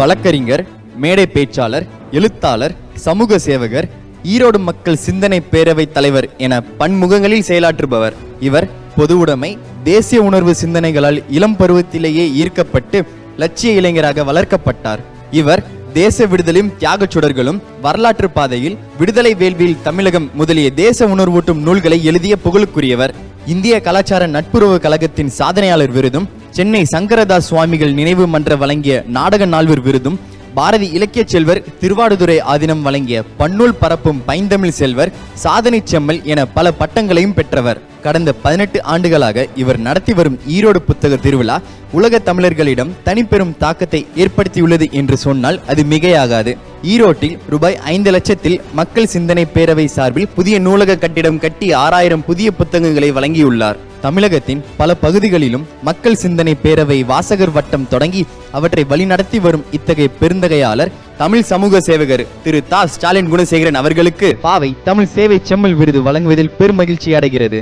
வழக்கறிஞர் மேடை பேச்சாளர் எழுத்தாளர் சமூக சேவகர் ஈரோடு மக்கள் சிந்தனை பேரவை தலைவர் என பன்முகங்களில் செயலாற்றுபவர். இவர் பொதுவுடைமை தேசிய உணர்வு சிந்தனைகளால் இளம் பருவத்திலேயே ஈர்க்கப்பட்டு லட்சிய இளைஞராக வளர்க்கப்பட்டார். இவர் தேச விடுதலையும் தியாகச் சுடர்களும் வரலாற்று பாதையில் விடுதலை வேள்வியில் தமிழகம் முதலிய தேச உணர்வூட்டும் நூல்களை எழுதிய புகழுக்குரியவர். இந்திய கலாச்சார நட்புறவு கழகத்தின் சாதனையாளர் விருதும் சென்னை சங்கரதாஸ் சுவாமிகள் நினைவு மன்ற வழங்கிய நாடக நால்வர் விருதும் பாரதி இலக்கிய செல்வர் திருவாடுதுறை ஆதினம் வழங்கிய பன்னூல் பரப்பும் பைந்தமிழ் செல்வர் சாதனை செம்மல் என பல பட்டங்களையும் பெற்றவர். கடந்த பதினெட்டு ஆண்டுகளாக இவர் நடத்தி வரும் ஈரோடு புத்தக திருவிழா உலக தமிழர்களிடம் தனிப்பெரும் தாக்கத்தை ஏற்படுத்தியுள்ளது என்று சொன்னால் அது மிகையாகாது. ஈரோட்டில் ரூபாய் ஐந்து லட்சத்தில் மக்கள் சிந்தனை பேரவை சார்பில் புதிய நூலக கட்டிடம் கட்டி ஆறாயிரம் புதிய புத்தகங்களை வழங்கியுள்ளார். தமிழகத்தின் பல பகுதிகளிலும் மக்கள் சிந்தனை பேரவை வாசகர் வட்டம் தொடங்கி அவற்றை வழிநடத்தி வரும் இத்தகைய பெருந்தகையாளர் தமிழ் சமூக சேவகர் திரு தா. ஸ்டாலின் குணசேகரன் அவர்களுக்கு பாவை தமிழ் சேவை செம்மல் விருது வழங்குவதில் பெருமகிழ்ச்சி அடைகிறது.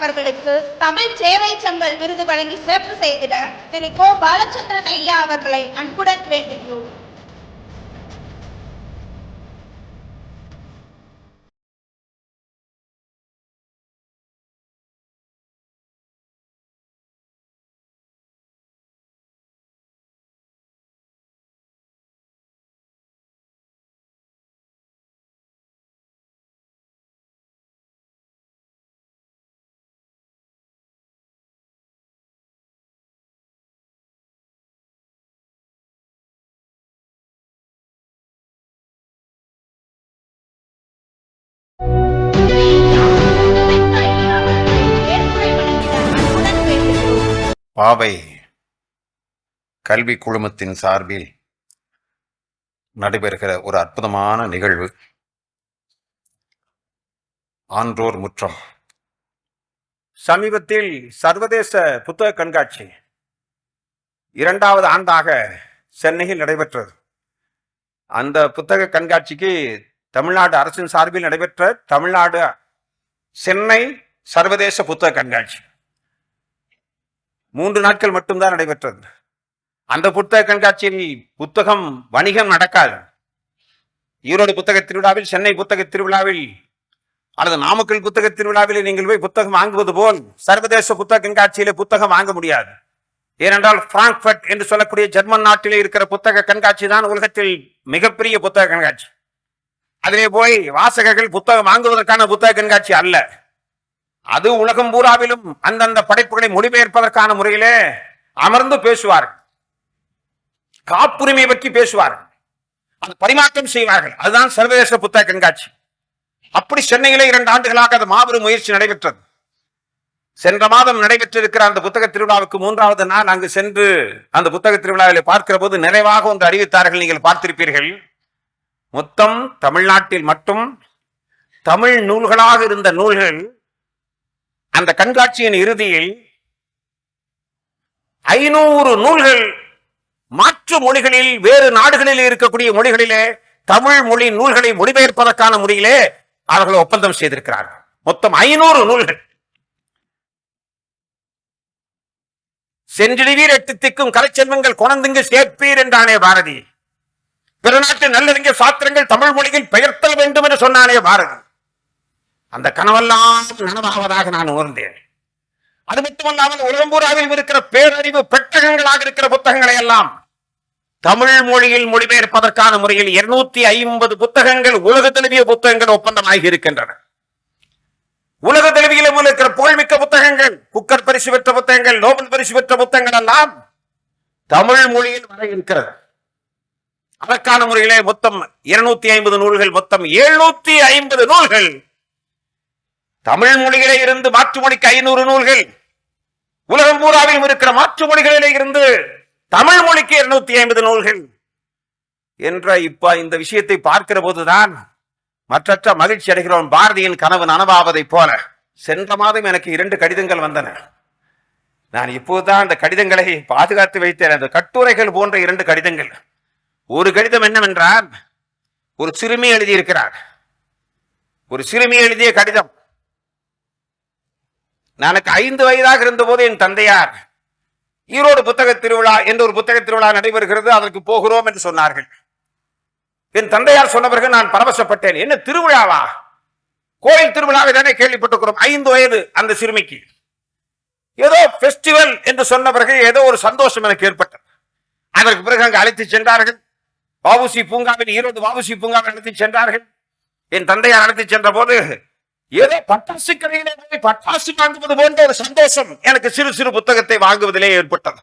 அவர்களுக்கு தமிழ் சேவை செம்பல் விருது வழங்கி சிறப்பு செய்திட திரு. கோ. பாலச்சந்திரன் ஐயா அவர்களை அன்புடன் வேண்டுகிறோம். பாவை கல்வி குழுமத்தின் சார்பில் நடைபெறுகிற ஒரு அற்புதமான நிகழ்வு. ஆன்றோர் முற்றம். சமீபத்தில் சர்வதேச புத்தக கண்காட்சி இரண்டாவது ஆண்டாக சென்னையில் நடைபெற்றது. அந்த புத்தக கண்காட்சிக்கு தமிழ்நாடு அரசின் சார்பில் நடைபெற்ற தமிழ்நாடு சென்னை சர்வதேச புத்தக கண்காட்சி. மூன்று நாட்கள் மட்டும்தான் நடைபெற்றது. அந்த புத்தக கண்காட்சியில் புத்தகம் வணிகம் நடக்காது. ஈரோடு புத்தக திருவிழாவில் சென்னை புத்தக திருவிழாவில் அல்லது நாமக்கல் புத்தக திருவிழாவில் நீங்கள் போய் புத்தகம் வாங்குவது போல் சர்வதேச புத்தக கண்காட்சியிலே புத்தகம் வாங்க முடியாது. ஏனென்றால் பிராங்க்ஃபர்ட் என்று சொல்லக்கூடிய ஜெர்மன் நாட்டிலே இருக்கிற புத்தக கண்காட்சி தான் உலகத்தில் மிகப்பெரிய புத்தக கண்காட்சி. அதிலே போய் வாசகர்கள் புத்தகம் வாங்குவதற்கான புத்தக கண்காட்சி அல்ல. அது உலகம் பூராவிலும் அந்தந்த படைப்புகளை மொழிபெயர்ப்பதற்கான முறையிலே அமர்ந்து பேசுவார்கள் காப்புரிமை பற்றி பேசுவார்கள் அது பரிமாற்றம் செய்வார்கள். அதுதான் சர்வதேச புத்தக கண்காட்சி. அப்படி சென்னையிலே இரண்டு ஆண்டுகளாக அது மாபெரும் முயற்சி நடைபெற்றது. சென்ற மாதம் நடைபெற்றிருக்கிற அந்த புத்தக திருவிழாவுக்கு மூன்றாவது நாள் அங்கு சென்று அந்த புத்தக திருவிழாவில் பார்க்கிற போது நிறைவாக ஒன்று அறிவித்தார்கள் நீங்கள் பார்த்திருப்பீர்கள். மொத்தம் தமிழ்நாட்டில் மட்டும் தமிழ் நூல்களாக இருந்த நூல்கள் அந்த கண்காட்சியின் இறுதியில் ஐநூறு நூல்கள் மாற்று மொழிகளில் வேறு நாடுகளில் இருக்கக்கூடிய மொழிகளிலே தமிழ் மொழி நூல்களை மொழிபெயர்ப்பதற்கான முறையிலே அவர்கள் ஒப்பந்தம் செய்திருக்கிறார்கள். மொத்தம் ஐநூறு நூல்கள். சென்றிடுவீர் எட்டு திக்கும் கலைச்செல்வங்கள் குணந்துங்கு சேர்ப்பீர் என்றானே பாரதி. பிற நாட்டு நல்லறிஞர் சாத்திரங்கள் தமிழ் மொழியில் பெயர்த்தல் வேண்டும் என்று சொன்னானே பாரதி. அந்த கனவெல்லாம் நனவாவதாக நான் உணர்ந்தேன். அது மட்டுமல்லாமல் உலகம்பூராவில் இருக்கிற பேரறிவு பெட்டகங்களாக இருக்கிற புத்தகங்களை எல்லாம் தமிழ் மொழியில் மொழிபெயர்ப்பதற்கான முறையில் இருநூத்தி ஐம்பது புத்தகங்கள் உலக தழுவிய புத்தகங்கள் ஒப்பந்தமாகி இருக்கின்றன. உலக தழுவியிலும் இருக்கிற புகழ்மிக்க புத்தகங்கள் குக்கர் பரிசு பெற்ற புத்தகங்கள் நோபல் பரிசு பெற்ற புத்தகங்கள் எல்லாம் தமிழ் மொழியில் வர இருக்கிறது. அதற்கான முறையிலே மொத்தம் இருநூத்தி ஐம்பது நூல்கள் மொத்தம் எழுநூத்தி ஐம்பது நூல்கள் தமிழ் மொழியிலே இருந்து மாற்று மொழிக்கு ஐநூறு நூல்கள் உலகம் பூராவிலும் இருக்கிற மாற்று மொழிகளிலே இருந்து தமிழ் மொழிக்கு இருநூத்தி ஐம்பது நூல்கள் என்ற இப்ப இந்த விஷயத்தை பார்க்கிற போதுதான் மற்றற்ற மகிழ்ச்சி அடைகிறோம். பாரதியின் கனவு நனவாவதைப் போல சென்ற மாதம் எனக்கு இரண்டு கடிதங்கள் வந்தன. நான் இப்போதுதான் அந்த கடிதங்களை பாதுகாத்து வைத்தேன். அந்த கட்டுரைகள் போன்ற இரண்டு கடிதங்கள். ஒரு கடிதம் என்னவென்றால் ஒரு சிறுமி எழுதியிருக்கிறார். ஒரு சிறுமி எழுதிய கடிதம். எனக்கு ஐந்து வயதாக இருந்தபோது என் தந்தையார் ஈரோடு புத்தக திருவிழா என்ற ஒரு புத்தக திருவிழா நடைபெறுகிறது அதற்கு போகிறோம் என்று சொன்னார்கள். என் தந்தையார் சொன்ன பிறகு நான் பரவசப்பட்டேன். என்ன திருவிழாவா? கோயில் திருவிழாவை தானே கேள்விப்பட்டிருக்கிறோம். ஐந்து வயது அந்த சிறுமிக்கு. ஏதோ ஃபெஸ்டிவல் என்று சொன்ன பிறகு ஏதோ ஒரு சந்தோஷம் எனக்கு ஏற்பட்டது. அதற்கு பிறகு அங்கு அழைத்து சென்றார்கள். வாவுசி பூங்காவில் ஈரோடு வாவுசி பூங்காவில் அழைத்து சென்றார்கள். என் தந்தையார் அழைத்து சென்ற போது ஏதோ பட்டாசு கடையிலே போய் பட்டாசு வாங்குவது போன்ற ஒரு சந்தோஷம் எனக்கு சிறு சிறு புத்தகத்தை வாங்குவதிலே ஏற்பட்டது.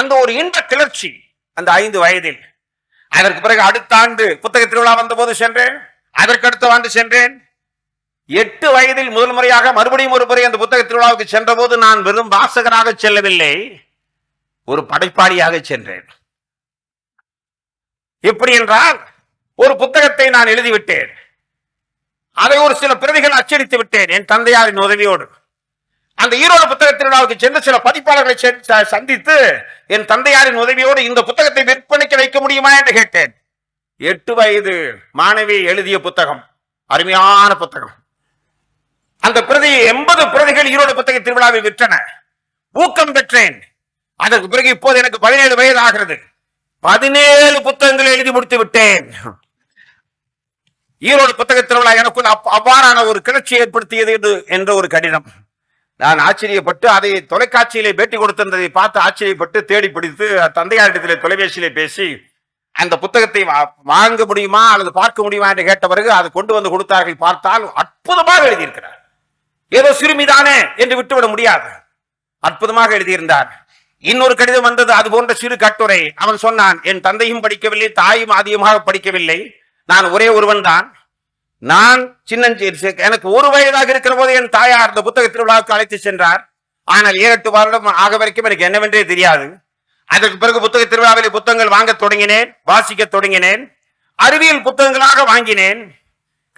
அந்த ஒரு இன்ப கிளர்ச்சி அந்த ஐந்து வயதில். அதற்கு பிறகு அடுத்த ஆண்டு புத்தக திருவிழா வந்தபோது சென்றேன். அதற்கு அடுத்த ஆண்டு சென்றேன். எட்டு வயதில் முதல் முறையாக மறுபடியும் ஒரு முறை அந்த புத்தக திருவிழாவுக்கு சென்றபோது நான் வெறும் வாசகராக செல்லவில்லை ஒரு படைப்பாளியாக சென்றேன். எப்படி என்றால் ஒரு புத்தகத்தை நான் எழுதிவிட்டேன். அதை ஒரு சில பிரதிகள் அச்சடித்து விட்டேன் என் தந்தையாரின் உதவியோடு. அந்த ஈரோடு புத்தக திருவிழாவுக்கு சென்று சில பதிப்பாளர்களை சந்தித்து என் தந்தையாரின் உதவியோடு இந்த புத்தகத்தை விற்பனைக்கு வைக்க முடியுமா என்று கேட்டேன். எட்டு வயது மாணவி எழுதிய புத்தகம். அருமையான புத்தகம். அந்த பிரதி எண்பது பிரதிகள் ஈரோடு புத்தக திருவிழாவில் விற்றன. ஊக்கம் பெற்றேன். அதற்கு பிறகு இப்போது எனக்கு பதினேழு வயது ஆகிறது. பதினேழு புத்தகங்களை எழுதி முடித்து விட்டேன். ஈரோடு புத்தக திருவிழா எனக்குள் அப்- அவ்வாறான ஒரு கிளர்ச்சி ஏற்படுத்தியது என்று- என்ற ஒரு கடிதம் நான் ஆச்சரியப்பட்டு அதை தொலைக்காட்சியிலே பேட்டி கொடுத்திருந்ததை பார்த்து ஆச்சரியப்பட்டு தேடி பிடித்து தந்தையாரிடத்திலே தொலைபேசியிலே பேசி அந்த புத்தகத்தை வா- வாங்க முடியுமா அல்லது பார்க்க முடியுமா என்று கேட்ட பிறகு அதை கொண்டு வந்து கொடுத்தார்கள் பார்த்தால் அற்புதமாக எழுதியிருக்கிறார். ஏதோ சிறுமிதானே என்று விட்டுவிட முடியாது. அற்புதமாக எழுதியிருந்தார். இன்னொரு கடிதம் வந்தது அது போன்ற சிறு கட்டுரை. அவன் சொன்னான் என் தந்தையும் படிக்கவில்லை தாயும் அதிகமாக படிக்கவில்லை. நான் ஒரே ஒருவன் தான். நான் சின்னஞ்சேரி எனக்கு ஒரு வயதாக இருக்கிற போது என் தாயார் இந்த புத்தக திருவிழாவுக்கு அழைத்து சென்றார். ஆனால் ஏழு எட்டு வருடம் ஆக வரைக்கும் எனக்கு என்னவென்றே தெரியாது. அதற்கு பிறகு புத்தக திருவிழாவில் புத்தகங்கள் வாங்க தொடங்கினேன் வாசிக்க தொடங்கினேன் அறிவியல் புத்தகங்களாக வாங்கினேன்.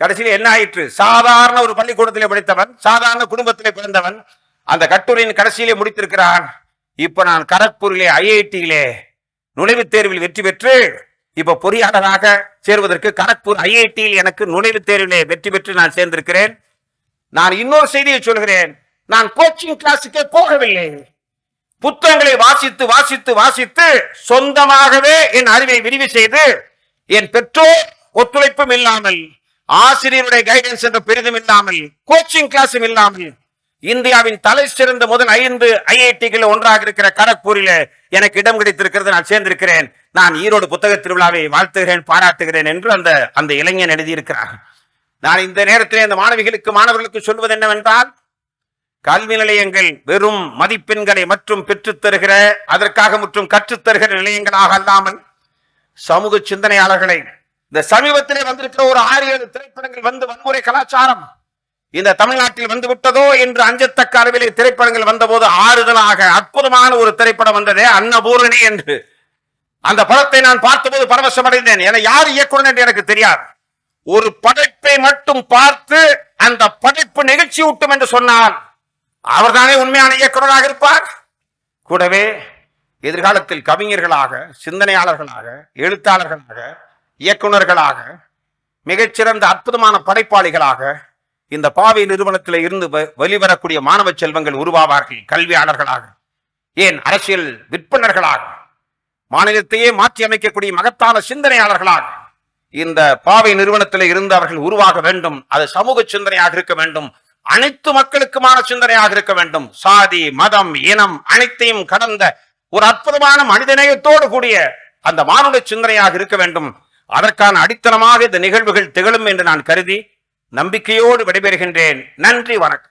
கடைசியில் என்ன ஆயிற்று? சாதாரண ஒரு பள்ளிக்கூடத்திலே படித்தவன் சாதாரண குடும்பத்திலே பிறந்தவன் அந்த கட்டுரையின் கடைசியிலே முடித்திருக்கிறான். இப்ப நான் கரக்பூரிலே ஐஐடியிலே நுழைவுத் தேர்வில் வெற்றி பெற்று இப்ப பொறியாளராக சேர்வதற்கு கரக்பூர் ஐஐடியில் எனக்கு நுழைவுத் தேர்விலே வெற்றி பெற்று நான் சேர்ந்திருக்கிறேன். நான் இன்னொரு செய்தியை சொல்கிறேன். நான் கோச்சிங் கிளாஸுக்கே போகவில்லை. புத்தகங்களை வாசித்து வாசித்து வாசித்து சொந்தமாகவே என் அறிவை விரிவு செய்து என் பெற்றோர் ஒத்துழைப்பும் இல்லாமல் ஆசிரியருடைய கைடன்ஸ் என்ற பெரிதும் இல்லாமல் கோச்சிங் கிளாஸும் இல்லாமல் இந்தியாவின் தலை சிறந்த முதல் ஐந்து ஐஐடிகள் ஒன்றாக இருக்கிற கரக்பூரில எனக்கு இடம் கிடைத்திருக்கிறது. நான் சேர்ந்திருக்கிறேன். நான் ஈரோடு புத்தக திருவிழாவை வாழ்த்துகிறேன் பாராட்டுகிறேன் என்று அந்த அந்த இளைஞன் எழுதியிருக்கிறார். நான் இந்த நேரத்திலே அந்த மாணவிகளுக்கு மாணவர்களுக்கு சொல்வது என்னவென்றால் கல்வி நிலையங்கள் வெறும் மதிப்பெண்களை மற்றும் பெற்றுத்தருகிற அதற்காக மற்றும் கற்றுத் தருகிற நிலையங்களாக அல்லாமல் சமூக சிந்தனையாளர்களை இந்த சமீபத்திலே வந்திருக்கிற ஒரு ஆறு ஏழு திரைப்படங்கள் வந்து வன்முறை கலாச்சாரம் இந்த தமிழ்நாட்டில் வந்து விட்டதோ என்று அஞ்சத்தக்க அளவிலே திரைப்படங்கள் வந்தபோது ஆறுதலாக அற்புதமான ஒரு திரைப்படம் வந்ததே அன்னபூரணி என்று. அந்த படத்தை நான் பார்த்தபோது பரவசம் அடைந்தேன் என யார் இயக்குனர் என்று எனக்கு தெரியாது. ஒரு படைப்பை மட்டும் பார்த்து அந்த படைப்பு நிகழ்ச்சி ஊட்டும் என்று சொன்னால் அவர்தானே உண்மையான இயக்குனராக இருப்பார்? கூடவே எதிர்காலத்தில் கவிஞர்களாக சிந்தனையாளர்களாக எழுத்தாளர்களாக இயக்குனர்களாக மிகச்சிறந்த அற்புதமான படைப்பாளிகளாக இந்த பாவை நிறுவனத்தில் இருந்து வ- வெளிவரக்கூடிய மாணவ செல்வங்கள் உருவாவார்கள் கல்வியாளர்களாக. ஏன்? அரசியல் விற்பனர்களாக. மாநிலத்தையே மாற்றி அமைக்கக்கூடிய மகத்தான சிந்தனையாளர்களாக. இந்த பாவை நிறுவனத்தில் இருந்து அவர்கள் உருவாக வேண்டும். அது சமூக சிந்தனையாக இருக்க வேண்டும். அனைத்து மக்களுக்குமான சிந்தனையாக இருக்க வேண்டும். சாதி மதம் இனம் அனைத்தையும் கடந்த ஒரு அற்புதமான மனிதநேயத்தோடு கூடிய அந்த மானுட சிந்தனையாக இருக்க வேண்டும். அதற்கான அடித்தளமாக இந்த நிகழ்வுகள் திகழும் என்று நான் கருதி நம்பிக்கையோடு விடைபெறுகின்றேன். நன்றி வணக்கம்.